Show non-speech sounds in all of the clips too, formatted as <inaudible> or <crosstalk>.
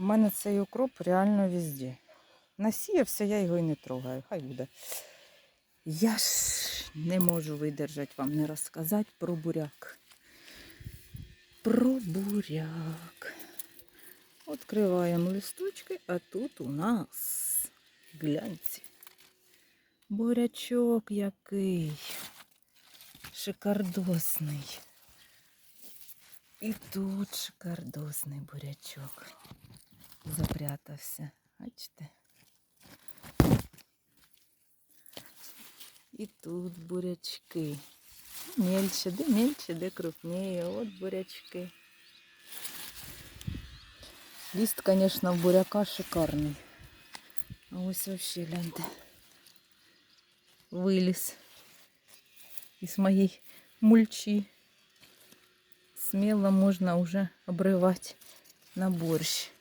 У мене цей укроп реально везде. Насіявся, я його і не трогаю. Хай буде. Я ж не можу видержати вам не розказати про буряк. Про буряк. Відкриваємо листочки, а тут у нас гляньте. Бурячок який. Шикардосний. І тут шикардосний бурячок. Запрятався. Бачите? І тут бурячки. Мельче, де мельче, де крупніє. От бурячки. Ліст, звісно, в буряка шикарний. А ось вообще гляньте. Виліз із моєї мульчі. Смело можна вже обривати на борщ.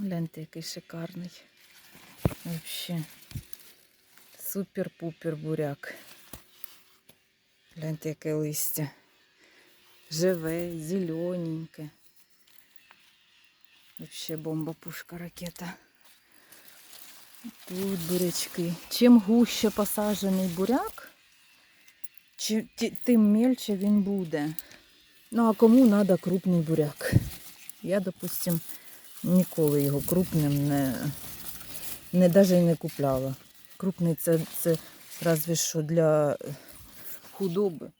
Гляньте, який шикарний. Вообще. Супер-пупер буряк. Гляньте, яке листя. Живе, зелененьке. Вообще бомба, пушка, ракета. Тут бурячки. Чим гуще посаджений буряк, тим мельче він буде. Ну а кому треба крупний буряк? Я, допустим, ніколи його крупним не, не навіть не купляла. Крупний це, це разве що для худоби.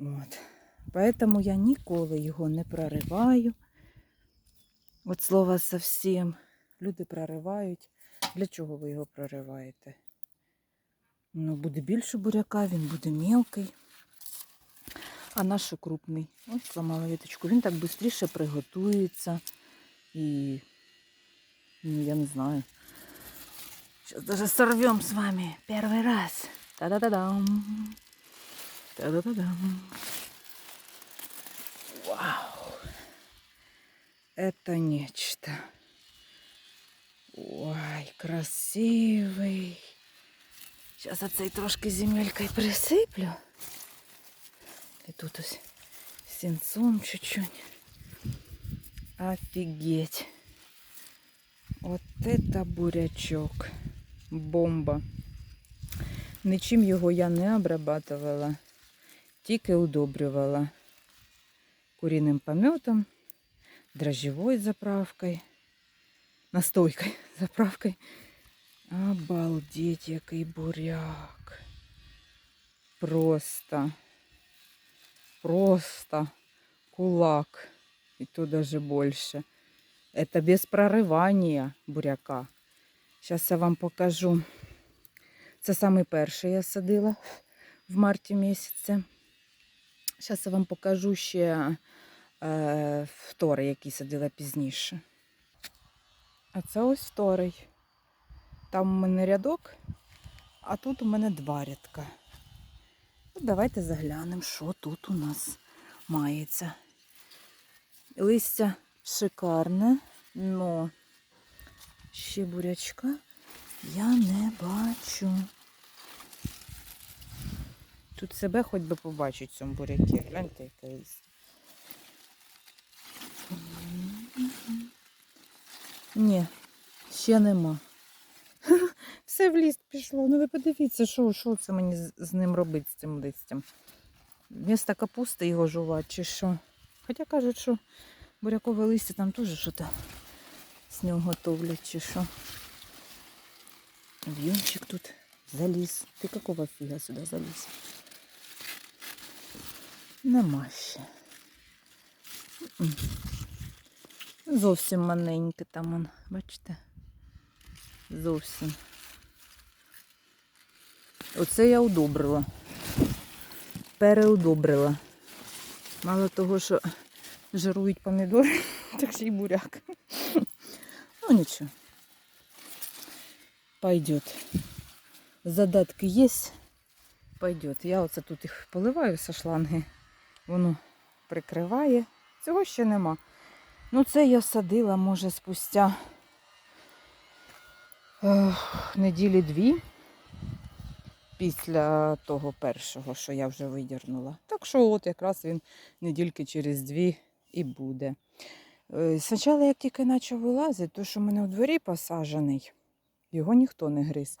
От. Поэтому я ніколи його не прориваю. От слова совсем. Люди проривають. Для чого ви його прориваєте? Ну, буде більше буряка, він буде мелкий. А наш крупний. Ось зламала віточку. Він так швидше приготується. І, ну, я не знаю. Сейчас даже сорвем с вами первый раз. Та-да-да-дам. Та-да-да-дам. Вау. Это нечто. Ой, красивий. Зараз оцей трошки земелькою присиплю. І тут ось сінцом чуть-чуть. Офігеть. Вот это бурячок. Бомба. Нічим його я не обрабатувала, тільки удобрювала куріним пометом, дрожжевой заправкою, настойкою <laughs> заправкою. Обалдеть, який буряк. Просто, просто кулак. І то даже больше. Это без прорывания буряка. Зараз я вам покажу. Це самий перший я садила в марті місяці. Зараз я вам покажу ще е, вторий, який садила пізніше. А це ось вторий. Там у мене рядок, а тут у мене два рядка. От давайте заглянемо, що тут у нас мається. Листя шикарне, но ще бурячка я не бачу. Тут себе хоч би побачить в цьому бурякі. Гляньте, яке листя. Ні, ще нема. Все в ліст пішло. Ну ви подивіться, що, що це мені з- ним робити, з цим листям. Вмісто капусти його жувати чи що. Хоча кажуть, що бурякове листя там теж щось з нього готовлять чи що. В'юнчик тут заліз. Ти какого фіга сюди заліз? Нема ще. Зовсім маленьке там, бачите? Зовсім. Оце я удобрила. Переудобрила. Мало того, що жирують помідори, <laughs> так ще й буряк. <laughs> Ну нічого. Пойдет. Задатки є. Пойдет. Я оце тут їх поливаю со шланги. Воно прикриває. Цього ще нема. Ну це я садила, може, спустя неділі дві після того першого, що я вже видірнула. Так що от якраз він недільки через дві і буде. Е, Спочатку, як тільки почав вилазити, то що в мене у дворі посаджений, його ніхто не гриз.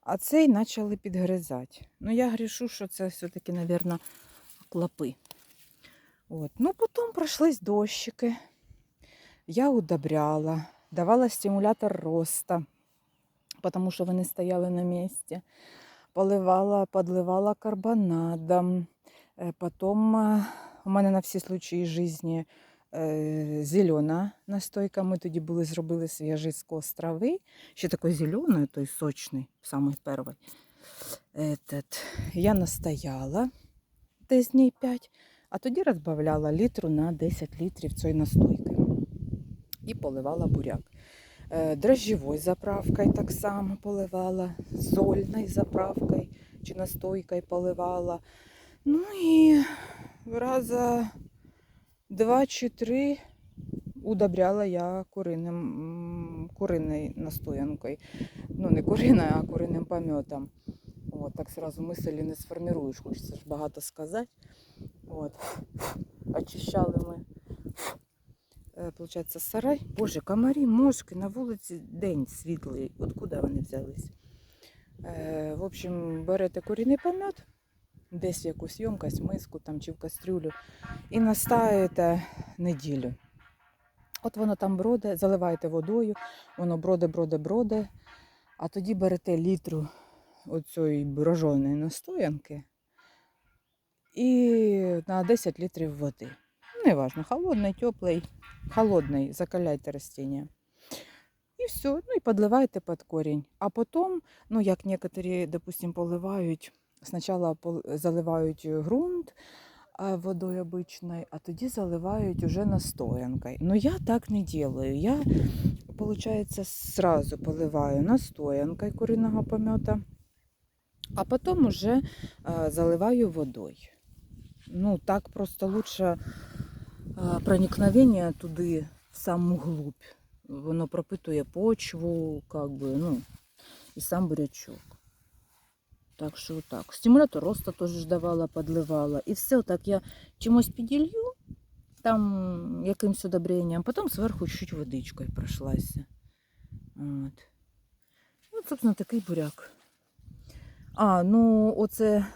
А цей почали підгризати. Ну, я грішу, що це все-таки, мабуть, клопи. От. Ну, потім пройшлись дощики. Я удобряла, давала стимулятор роста, тому що вони стояли на місці. Поливала, подливала карбонадом. Е, Потім е, у мене на всі случаї житті е, зелена настойка. Ми тоді були зробили свіжий з трави. Ще такий зелений, той сочний, самий перший. Этот. Я настояла десь днів 5, а тоді розбавляла літру на 10 літрів цієї настойки. І поливала буряк. Е, Дрожжевою заправкою так само поливала, зольною заправкою чи настойкою поливала. Ну і раза два чи три удобряла я куриним, куриною настоянкою. Ну, не куриною, а куриним пометом. От, так сразу мислі не сформируєш, хочеться ж багато сказати. От. <laughs> Очищали ми, получається, сарай. Боже, комарі, мошки, на вулиці день світлий. Откуда вони взялись? Е, в общем, берете курінний помет, десь якусь ємкость, миску там, чи в кастрюлю, і настаєте неділю. От воно там броде, заливаєте водою, воно броде, броде, броде, а тоді берете літру оцієї броженої настоянки і на 10 літрів води. Неважно, холодний, теплий, холодний, закаляйте растіння. І все, ну і подливайте під корінь. А потім, ну як некоторі, допустим, поливають, спочатку пол- заливають ґрунт а, водою обичною, а тоді заливають уже настоянкою. Ну я так не делаю. Я, получается, сразу поливаю настоянкою куриного помета, а потім уже заливаю водою. Ну, так просто лучше проникновення туди в саму глубь. Воно пропитує почву, как би, ну, і сам бурячок. Так що так. Стимулятор роста теж давала, подливала. І все, так я чимось піділью, там якимось удобренням, потім зверху чуть водичкою пройшлася. От. От, собственно, такий буряк. А, ну оце,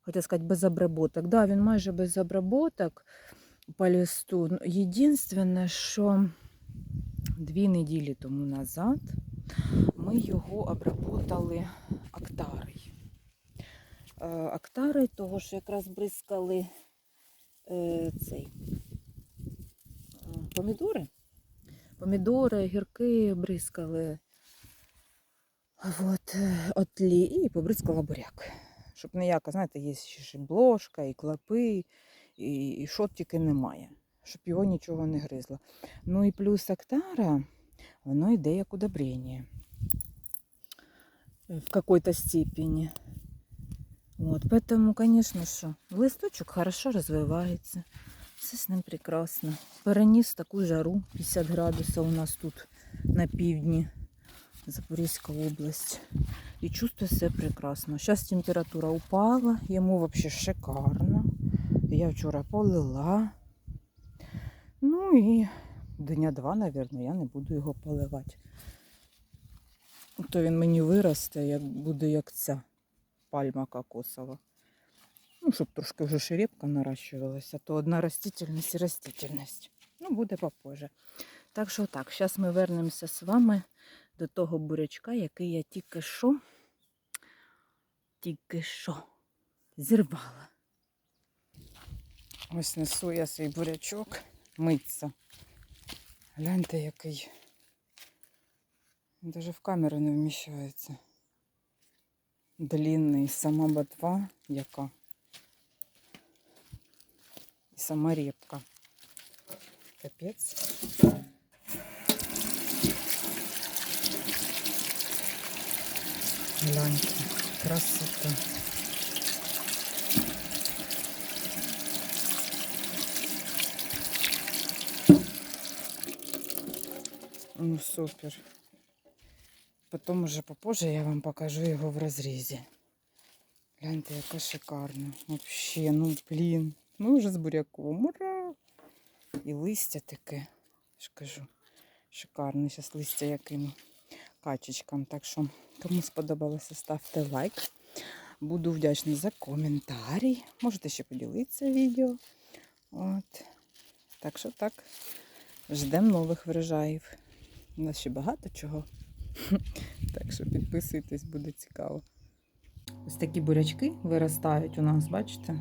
хотів сказати, без обработок. Да, він майже без обработок по листу. Ну, Єдине, що дві неділі тому назад ми його обработали актарою. Е, Актарою, того що якраз бризкали е, цей помідори. Помідори, гірки бризкали от, е, от тлі і побризкала буряк. Щоб ніяка, знаєте, є ще ж бложка, і клопи, і, і що тільки немає, щоб його нічого не гризло. Ну і плюс актара, воно йде як удобрення в какой-то степени. Вот, поэтому, конечно, что листочек хорошо развивается. Все с ним прекрасно. Переніс таку жару 50 градусів у нас тут на півдні, Запорізька область. І чувствую себе прекрасно. Зараз температура упала, йому взагалі шикарно. Я вчора полила. Ну і дня два, мабуть, я не буду його поливати. То він мені виросте, як буде як ця пальма кокосова. Ну, щоб трошки вже шерепка наращувалася, то одна растительність і растительність. Ну, буде попозже. Так що так, зараз ми вернемося з вами до того бурячка, який я тільки що, тільки що зірвала. Ось несу я свій бурячок миться. Гляньте, який. Даже в камеру не вміщається. Длинний, сама ботва яка. І сама репка. Капець. Гляньте, красота. Ну супер. Потім уже попозже я вам покажу його в розрізі. Гляньте, яка шикарна. Вообще, ну блін. Ми вже з буряком. Ура! І листя таке. ж кажу, шикарний. Зараз листя я кину качечкам. Так що, кому сподобалося, ставте лайк. Буду вдячна за коментарі. Можете ще поділитися відео. От. Так що так. Ждемо нових врожаїв. У нас ще багато чого. <laughs> Так що підписуйтесь, буде цікаво. Ось такі бурячки виростають у нас, бачите?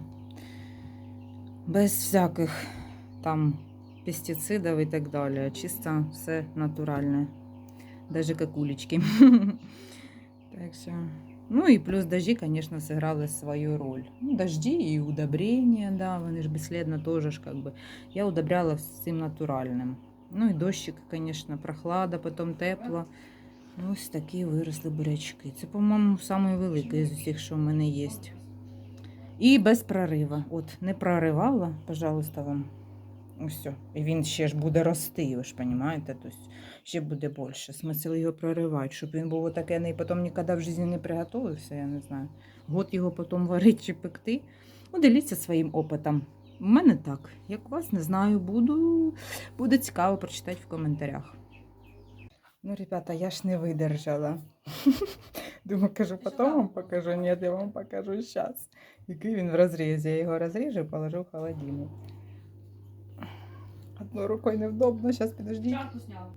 Без всяких там пестицидів і так далі. Чисто все натуральне. Даже как улички. <laughs> Так що. Ну і плюс дожді, звісно, зіграли свою роль. Ну, дожді і удобрення, да, вони ж безслідно теж. Я удобряла всім натуральним. Ну і дощик, звісно, прохлада, потім тепло. Ну, Ось такі виросли бурячки. Це, по-моєму, найвеликий з усіх, що в мене є. І без прорива. От, не проривала, пожалуйста, вам. Ось. І він ще ж буде рости, ви ж розумієте? Тобто ще буде більше. Смисл його проривати, щоб він був отакений і потім ніколи в житті не приготувався, я не знаю. Год його потім <laughs> варити чи пекти. Ну, діліться своїм опитом. У мене так. Як у вас, не знаю, буду. Буде цікаво прочитати в коментарях. Ну, ребята, я ж не видержала. <laughs> Думаю, кажу, потім вам покажу. Ні, я вам покажу зараз. Який він в розрізі. Я його розріжу і положу в холодильник. Одною рукою невдобно, зараз підождіть. Чарку снял.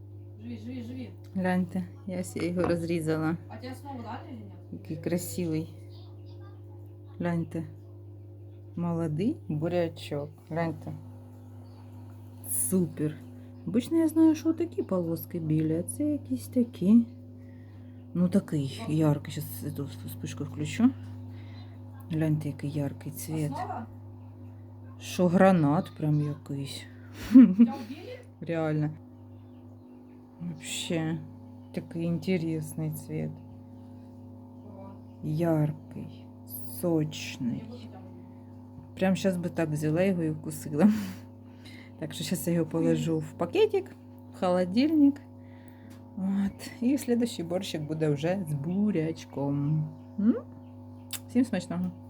Живи, живи, живи. Гляньте, я його розрізала. А тебя снова дали или нет? Який красивий. Гляньте. Молодий бурячок. Гляньте. Супер. Обично я знаю, що такі полоски білі, а це якісь такі. Ну такий яркий. Зараз цю спишку включу. Гляньте, який яркий цвіт. Що гранат прям якийсь. <laughs> Реально. Вообще, такий інтересний цвет. Яркий, сочний. буду тебя убить. Прям зараз би так взяла його і вкусила. <laughs> Так що зараз я його положу в пакетик, в холодильник. От. І слідущий борщик буде вже з бурячком. М? Всім смачного!